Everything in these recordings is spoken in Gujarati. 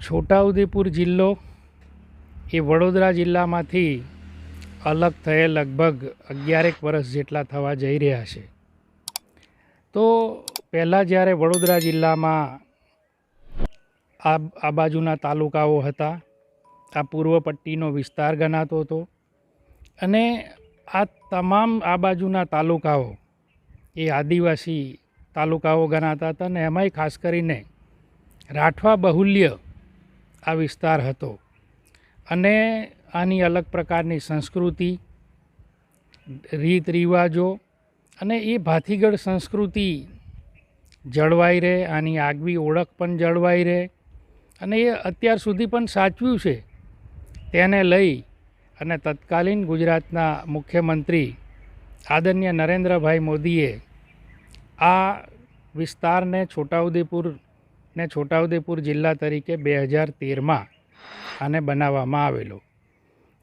છોટાઉદેપુર જિલ્લો એ વડોદરા જિલ્લામાંથી અલગ થયે લગભગ અગિયારેક વર્ષ જેટલા થવા જઈ રહ્યા છે. તો પહેલાં જ્યારે વડોદરા જિલ્લામાં આ આ બાજુના તાલુકાઓ હતા, આ પૂર્વ પટ્ટીનો વિસ્તાર ગણાતો હતો અને આ તમામ આ બાજુના તાલુકાઓ એ આદિવાસી તાલુકાઓ ગણાતા હતા અને એમાંય ખાસ કરીને રાઠવા બહુલ્ય આ વિસ્તાર હતો. અને આની અલગ પ્રકારની સંસ્કૃતિ રીત રિવાજો અને એ ભાથીગઢ સંસ્કૃતિ જળવાઈ રહે, આની આગવી ઓળખ પણ જળવાઈ રહે અને એ અત્યાર સુધી પણ સાચવ્યું છે. તેને લઈ અને તત્કાલીન ગુજરાતના મુખ્યમંત્રી આદરણીય નરેન્દ્રભાઈ મોદીએ આ વિસ્તારને છોટાઉદેપુર ને છોટાઉદેપુર જિલ્લા તરીકે બે હજાર તેરમાં આને બનાવવામાં આવેલો.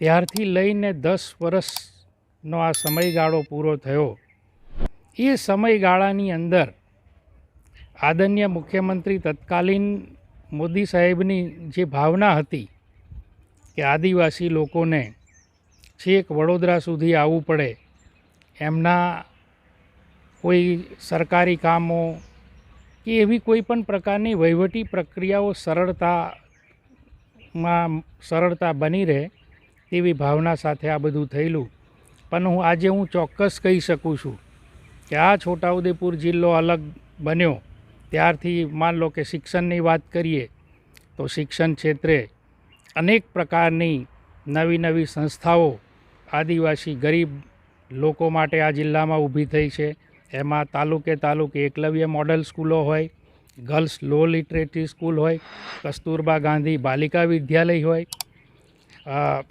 ત્યારથી લઈને દસ વર્ષનો આ સમયગાળો પૂરો થયો. એ સમયગાળાની અંદર આદરણીય મુખ્યમંત્રી તત્કાલીન મોદી સાહેબની જે ભાવના હતી કે આદિવાસી લોકોને છેક વડોદરા સુધી આવવું પડે, એમના કોઈ સરકારી કામો કે એવી કોઈ પણ પ્રકારની વહીવટી પ્રક્રિયાઓ સરળતામાં સરળતા બની રહે તેવી ભાવના સાથે આ બધું થયેલું. પણ હું આજે હું ચોક્કસ કહી શકું છું કે આ છોટાઉદેપુર જિલ્લો અલગ બન્યો. ત્યારથી માન લો કે શિક્ષણની વાત કરીએ તો શિક્ષણ ક્ષેત્રે અનેક પ્રકારની નવી નવી સંસ્થાઓ આદિવાસી ગરીબ લોકો માટે આ જિલ્લામાં ઊભી થઈ છે. એમાં તાલુકે તાલુકે એકલવ્ય મોડલ સ્કૂલો હોય, ગર્લ્સ લો લિટરેટરી સ્કૂલ હોય, કસ્તુરબા ગાંધી બાલિકા વિદ્યાલય હોય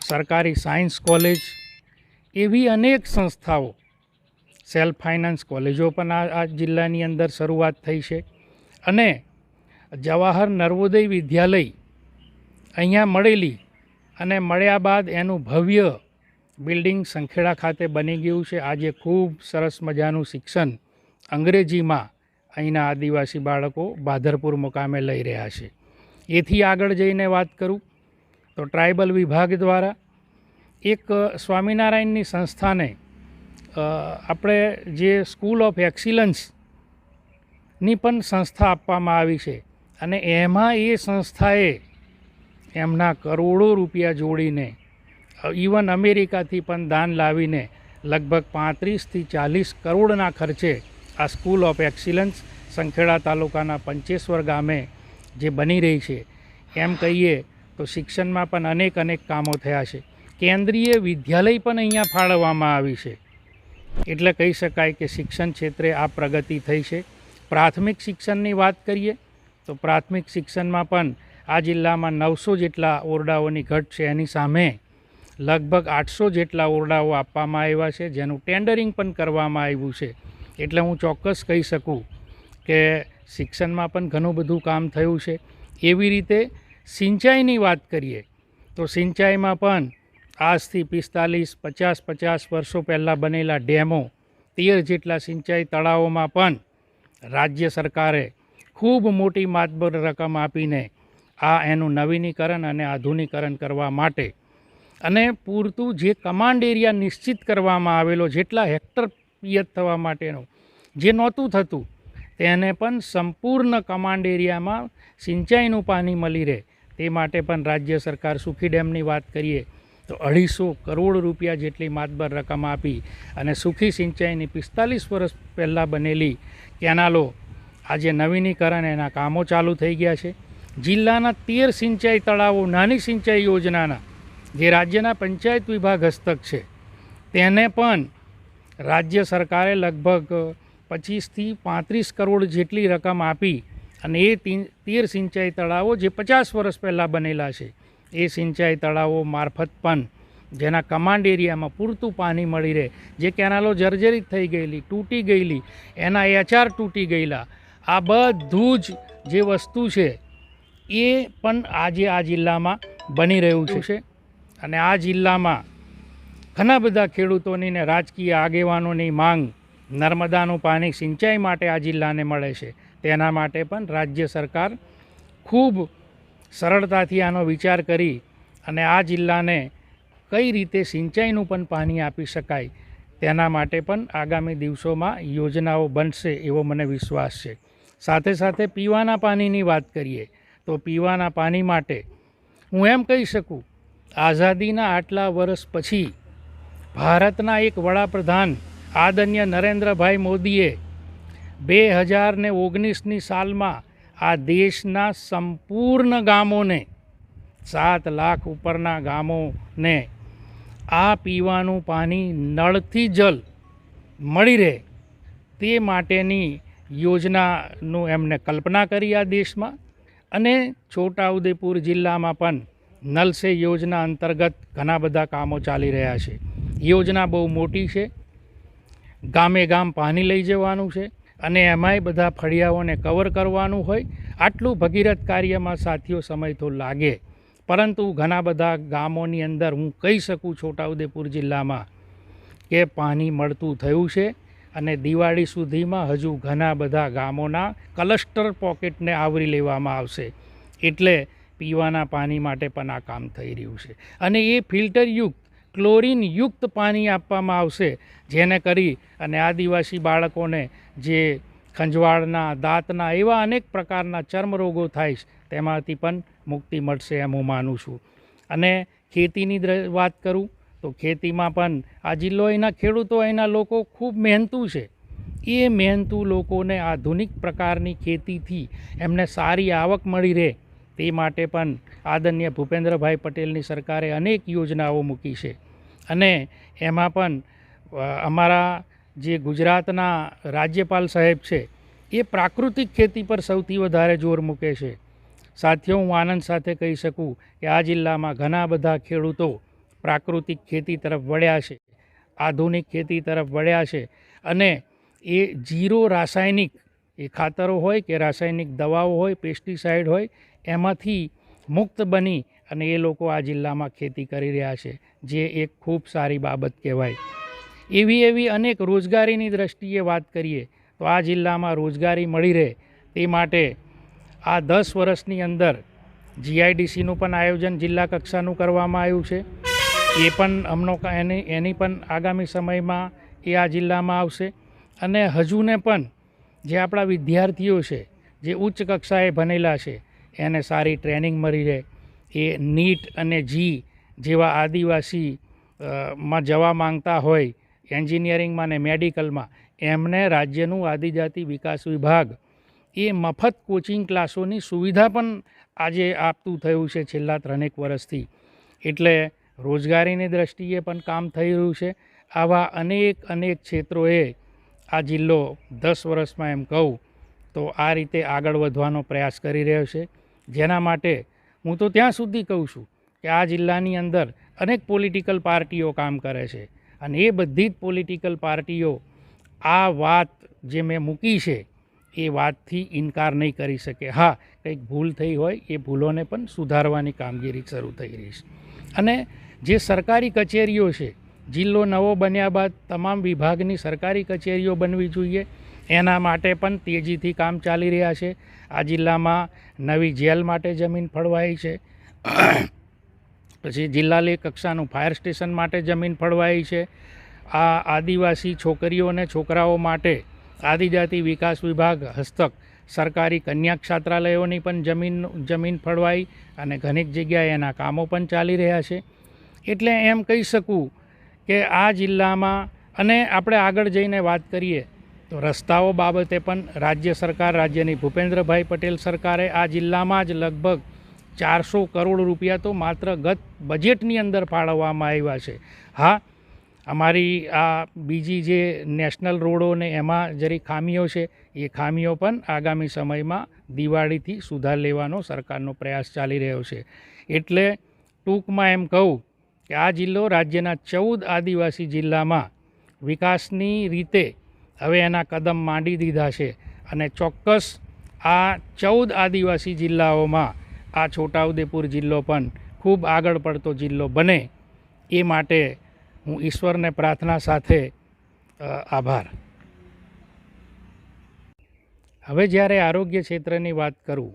સરકારી સાયન્સ કોલેજ એવી અનેક સંસ્થાઓ સેલ્ફ ફાઇનાન્સ કોલેજો પણ આ જિલ્લાની અંદર શરૂઆત થઈ છે. અને જવાહર નર્વોદય વિદ્યાલય અહીંયા મળેલી અને મળ્યા બાદ એનું ભવ્ય બિલ્ડિંગ સંખેડા ખાતે બની ગયું છે. આજે ખૂબ સરસ મજાનું શિક્ષણ અંગ્રેજીમાં અહીંના આદિવાસી બાળકો બાધરપુર મુકામે લઈ રહ્યા છે. એથી આગળ જઈને વાત કરું તો ટ્રાઇબલ વિભાગ દ્વારા એક સ્વામિનારાયણની સંસ્થાને આપણે જે સ્કૂલ ઓફ એક્સિલન્સની પણ સંસ્થા આપવામાં આવી છે અને એમાં એ સંસ્થાએ એમના કરોડો રૂપિયા જોડીને ઇવન અમેરિકાથી પણ દાન લાવીને લગભગ પાંત્રીસથી ચાલીસ કરોડના ખર્ચે આ સ્કૂલ ઓફ એક્સિલન્સ સંખેડા તાલુકાના પંચેશ્વર ગામે જે બની રહી છે, એમ કહીએ તો શિક્ષણમાં પણ અનેક અનેક કામો થયા છે. કેન્દ્રીય વિદ્યાલય પણ અહીંયા ફાળવવામાં આવી છે. એટલે કહી શકાય કે શિક્ષણ ક્ષેત્રે આ પ્રગતિ થઈ છે. પ્રાથમિક શિક્ષણની વાત કરીએ, તો પ્રાથમિક શિક્ષણમાં પણ આ જિલ્લામાં નવસો જેટલા ઓરડાઓની ઘટ છે. એની સામે લગભગ આઠસો જેટલા ઓરડાઓ આપવામાં આવ્યા છે, જેનું ટેન્ડરિંગ પણ કરવામાં આવ્યું છે. એટલે હું ચોક્કસ કહી શકું કે શિક્ષણમાં પણ ઘણું બધું કામ થયું છે. એવી રીતે સિંચાઈની વાત કરીએ, તો સિંચાઈમાં પણ આજથી પિસ્તાલીસ, પચાસ પચાસ વર્ષો પહેલાં બનેલા ડેમો, તેર જેટલા સિંચાઈ તળાવોમાં પણ રાજ્ય સરકારે ખૂબ મોટી માતબર રકમ આપીને આ એનું નવીનીકરણ અને આધુનિકરણ કરવા માટે અને પૂરતું જે કમાન્ડ એરિયા નિશ્ચિત કરવામાં આવેલો, જેટલા હેક્ટર પિયત થવા માટેનો, જે નહોતું થતું, તેને પણ સંપૂર્ણ કમાન્ડ એરિયામાં સિંચાઈનું પાણી મળી રહે. તે માટે પણ રાજ્ય સરકાર સુખી ડેમની વાત કરીએ તો અઢીસો કરોડ રૂપિયા જેટલી માતબર રકમ આપી અને સુખી સિંચાઈની પિસ્તાલીસ વર્ષ પહેલાં બનેલી કેનાલો આજે નવીનીકરણ એના કામો ચાલુ થઈ ગયા છે. જિલ્લાના તેર સિંચાઈ તળાવો, નાની સિંચાઈ યોજનાના જે રાજ્યના પંચાયત વિભાગ હસ્તક છે, તેને પણ રાજ્ય સરકારે લગભગ પચીસથી પાંત્રીસ કરોડ જેટલી રકમ આપી અને એ તીર સિંચાઈ તળાવો જે પચાસ વર્ષ પહેલાં બનેલા છે, એ સિંચાઈ તળાવો મારફત પણ જેના કમાન્ડ એરિયામાં પૂરતું પાણી મળી રહે, જે કેનાલો જર્જરિત થઈ ગયેલી, તૂટી ગયેલી, એના એચઆર તૂટી ગયેલા, આ બધું જ જે વસ્તુ છે, એ પણ આજે આ જિલ્લામાં બની રહ્યું છે. અને આ જિલ્લામાં ઘણા બધા ખેડૂતોની ને રાજકીય આગેવાનોની માંગ નર્મદાનું પાણી સિંચાઈ માટે આ જિલ્લાને મળે છે. તેના માટે પણ રાજ્ય સરકાર ખૂબ સરળતાથી આનો વિચાર કરી અને આ જિલ્લાને કઈ રીતે સિંચાઈનું પણ પાણી આપી શકાય તેના માટે પણ આગામી દિવસોમાં યોજનાઓ બનશે એવો મને વિશ્વાસ છે. સાથે સાથે પીવાના પાણીની વાત કરીએ તો પીવાના પાણી માટે હું એમ કહી શકું આઝાદીના આટલા વર્ષ પછી ભારતના એક વડાપ્રધાન આદરણીય નરેન્દ્રભાઈ મોદીએ બે હજાર ને ઓગણીસની સાલમાં આ દેશના સંપૂર્ણ ગામોને, સાત લાખ ઉપરના ગામોને આ પીવાનું પાણી નળથી જલ મળી રહે તે માટેની યોજનાનું એમને કલ્પના કરી આ દેશમાં. અને છોટાઉદેપુર જિલ્લામાં પણ નલ સે યોજના અંતર્ગત ઘણા બધા કામો ચાલી રહ્યા છે. યોજના બહુ મોટી છે. ગામે ગામ પાણી લઈ જવાનું છે અને એમાંય બધા ફળિયાઓને કવર કરવાનું હોય. આટલું ભગીરથ કાર્યમાં સાથીઓ સમય તો લાગે. પરંતુ ઘણા બધા ગામોની અંદર હું કહી શકું છોટાઉદેપુર જિલ્લામાં કે પાણી મળતું થયું છે અને દિવાળી સુધીમાં હજુ ઘણા બધા ગામોના ક્લસ્ટર પોકેટને આવરી લેવામાં આવશે. એટલે પીવાના પાણી માટે પણ આ કામ થઈ રહ્યું છે. અને એ ફિલ્ટરયુક્ત, ક્લોરીનયુક્ત પાણી આપવામાં આવશે, જેને કરી અને આદિવાસી બાળકોને જે ખંજવાળના, દાંતના એવા અનેક પ્રકારના ચર્મરોગો થાય છે, તેમાંથી પણ મુક્તિ મળશે એમ હું માનું છું. અને ખેતીની વાત કરું, તો ખેતીમાં પણ આ જિલ્લો અહીંના ખેડૂતો અહીંના લોકો ખૂબ મહેનતુ છે. એ મહેનતુ લોકોને આધુનિક પ્રકારની ખેતીથી એમને સારી આવક મળી રહે. તે માટે પણ આદરણીય ભૂપેન્દ્રભાઈ પટેલની સરકારે અનેક યોજનાઓ મૂકી છે. અને એમાં પણ અમારા જે ગુજરાતના રાજ્યપાલ સાહેબ છે, એ પ્રાકૃતિક ખેતી પર સૌથી વધારે જોર મૂકે છે. સાથીઓ, હું આનંદ સાથે કહી શકું કે આ જિલ્લામાં ઘણા બધા ખેડૂતો પ્રાકૃતિક ખેતી તરફ વળ્યા છે, આધુનિક ખેતી તરફ વળ્યા છે અને એ જીરો રાસાયણિક, એ ખાતરો હોય કે રાસાયણિક દવાઓ હોય, પેસ્ટિસાઇડ હોય એમાંથી મુક્ત બની અને એ લોકો આ જિલ્લામાં ખેતી કરી રહ્યા છે, જે એક ખૂબ સારી બાબત કહેવાય. એવી એવી અનેક રોજગારીની દ્રષ્ટિએ વાત કરીએ, તો આ જિલ્લામાં રોજગારી મળી રહે તે માટે આ દસ વર્ષની અંદર જીઆઈડીસીનું પણ આયોજન જિલ્લા કક્ષાનું કરવામાં આવ્યું છે. એ પણ અમનો એની એની પણ આગામી સમયમાં એ આ જિલ્લામાં આવશે. અને હજુને પણ જે આપણા વિદ્યાર્થીઓ છે, જે ઉચ્ચ કક્ષાએ ભણેલા છે એને સારી ટ્રેનિંગ મળી રહે. એ નીટ અને જી જેવા આદિવાસી માં જવા માંગતા હોય એન્જિનિયરિંગમાં ને મેડિકલમાં, એમને રાજ્યનું આદિજાતિ વિકાસ વિભાગ. એ મફત કોચિંગ ક્લાસોની સુવિધા પણ આજે આપતું થયું છે છેલ્લા ત્રણેક વર્ષથી. એટલે રોજગારીની દ્રષ્ટિએ પણ કામ થઈ રહ્યું છે. આવા અનેક અનેક ક્ષેત્રોએ આ જિલ્લો દસ વર્ષમાં એમ કહું તો આ રીતે આગળ વધવાનો પ્રયાસ કરી રહ્યો છે. જેના માટે હું તો ત્યાં સુધી કહું છું કે આ જિલ્લાની અંદર અનેક પોલિટિકલ પાર્ટીઓ કામ કરે છે. અને એ બધી જ પોલિટિકલ પાર્ટીઓ આ વાત જે મેં મૂકી છે, એ વાતથી ઇનકાર નહીં કરી શકે. હા, કંઈક ભૂલ થઈ હોય, એ ભૂલોને પણ સુધારવાની કામગીરી શરૂ થઈ રહી છે. અને જે સરકારી કચેરીઓ છે, જિલ્લો નવો બન્યા બાદ તમામ વિભાગની સરકારી કચેરીઓ બનવી જોઈએ. એના માટે પણ તેજીથી કામ ચાલી રહ્યા છે. આ જિલ્લામાં નવી જેલ માટે જમીન ફળવાઈ છે. પછી જિલ્લાલી કક્ષાનું ફાયર સ્ટેશન માટે જમીન ફળવાઈ છે. આ આદિવાસી છોકરીઓ અને છોકરાઓ માટે આદિજાતિ વિકાસ વિભાગ, હસ્તક, સરકારી કન્યા છાત્રાલયોની પણ જમીન જમીન ફળવાઈ અને ઘણીક જગ્યાએ એના કામો પણ ચાલી રહ્યા છે. એટલે એમ કહી શકું કે આ જિલ્લામાં અને આપણે આગળ જઈને વાત કરીએ તો રસ્તાઓ બાબતે પણ રાજ્ય સરકાર, રાજ્યની ભૂપેન્દ્રભાઈ પટેલ સરકારે આ જિલ્લામાં જ લગભગ ચારસો કરોડ રૂપિયા તો માત્ર ગત બજેટની અંદર ફાળવવામાં આવ્યા છે. હા, અમારી આ બીજી જે નેશનલ રોડો ને એમાં જરી ખામીઓ છે, એ ખામીઓ પણ આગામી સમયમાં દિવાળીથી સુધાર લેવાનો સરકારનો પ્રયાસ ચાલી રહ્યો છે. એટલે ટૂંકમાં એમ કહું કે આ જિલ્લો રાજ્યના ચૌદ આદિવાસી જિલ્લામાં વિકાસની રીતે હવે એના કદમ માંડી દીધા છે અને ચોક્કસ આ ચૌદ આદિવાસી જિલ્લાઓમાં આ છોટાઉદેપુર જિલ્લો પણ ખૂબ આગળ પડતો જિલ્લો બને એ માટે હું ઈશ્વરને પ્રાર્થના સાથે આભાર. હવે જ્યારે આરોગ્ય ક્ષેત્રની વાત કરું,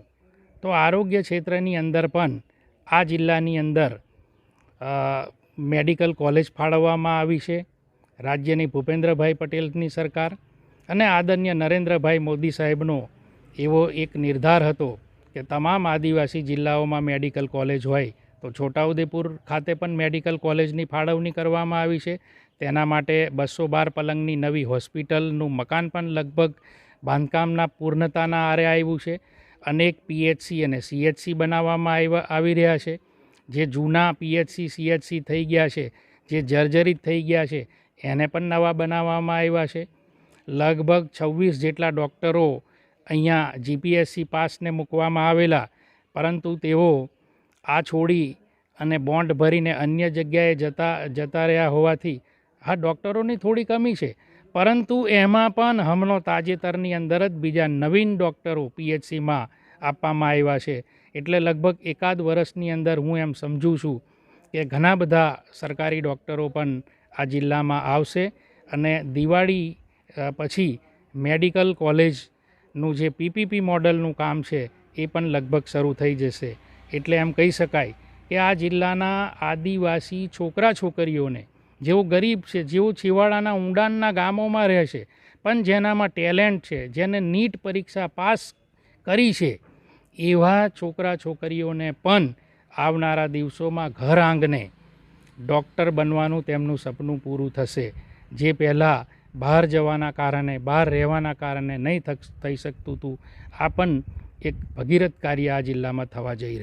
તો આરોગ્ય ક્ષેત્રની અંદર પણ આ જિલ્લાની અંદર મેડિકલ કોલેજ ફાળવવામાં આવી છે. રાજ્યની ભૂપેન્દ્રભાઈ પટેલની સરકાર અને આદરણીય નરેન્દ્રભાઈ મોદી સાહેબનો એવો એક નિર્ધાર હતો કે તમામ આદિવાસી જિલ્લાઓમાં મેડિકલ કોલેજ હોય તો છોટાઉદેપુર ખાતે પણ મેડિકલ કોલેજની ફાળવણી કરવામાં આવી છે. તેના માટે બસો બાર પલંગની નવી હોસ્પિટલનું મકાન પણ લગભગ બાંધકામના પૂર્ણતાના આરે આવ્યું છે. અનેક પીએચસી અને સીએચસી બનાવવામાં આવ્યા આવી રહ્યા છે. જે જૂના પીએચસી, સીએચસી થઈ ગયા છે, જે જર્જરિત થઈ ગયા છે એને પણ નવા બનાવવામાં આવ્યા છે. લગભગ છવ્વીસ જેટલા ડૉક્ટરો અહીંયા જીપીએસસી પાસને મૂકવામાં આવેલા, પરંતુ તેઓ આ છોડી અને બોન્ડ ભરીને અન્ય જગ્યાએ જતા જતા રહ્યા હોવાથી આ ડૉક્ટરોની થોડી કમી છે. પરંતુ એમાં પણ હમણાં તાજેતરની અંદર જ બીજા નવીન ડૉક્ટરો પીએચસીમાં આપવામાં આવ્યા છે. એટલે લગભગ એકાદ વર્ષની અંદર હું એમ સમજું છું કે ઘણા બધા સરકારી ડૉક્ટરો પણ આ જિલ્લામાં આવશે અને દિવાળી પછી મેડિકલ કોલેજનું જે પીપીપી મોડલનું કામ છે એ પણ લગભગ શરૂ થઈ જશે. એટલે એમ કહી શકાય કે આ જિલ્લાના આદિવાસી છોકરા છોકરીઓને, જેઓ ગરીબ છે, જેઓ છેવાડાના ઊંડાણના ગામોમાં રહે છે, પણ જેનામાં ટેલેન્ટ છે, જેને નીટ પરીક્ષા પાસ કરી છે, એવા છોકરા છોકરીઓને પણ આવનારા દિવસોમાં ઘર આંગણે ડૉક્ટર બનવાનું તેમનું સપનું પૂરું થશે. જે પહેલાં બહાર જવાના કારણે, બહાર રહેવાના કારણે નહીં થઈ શકતું હતું આ પણ એક ભગીરથ કાર્ય આ જિલ્લામાં થવા જઈ રહ્યું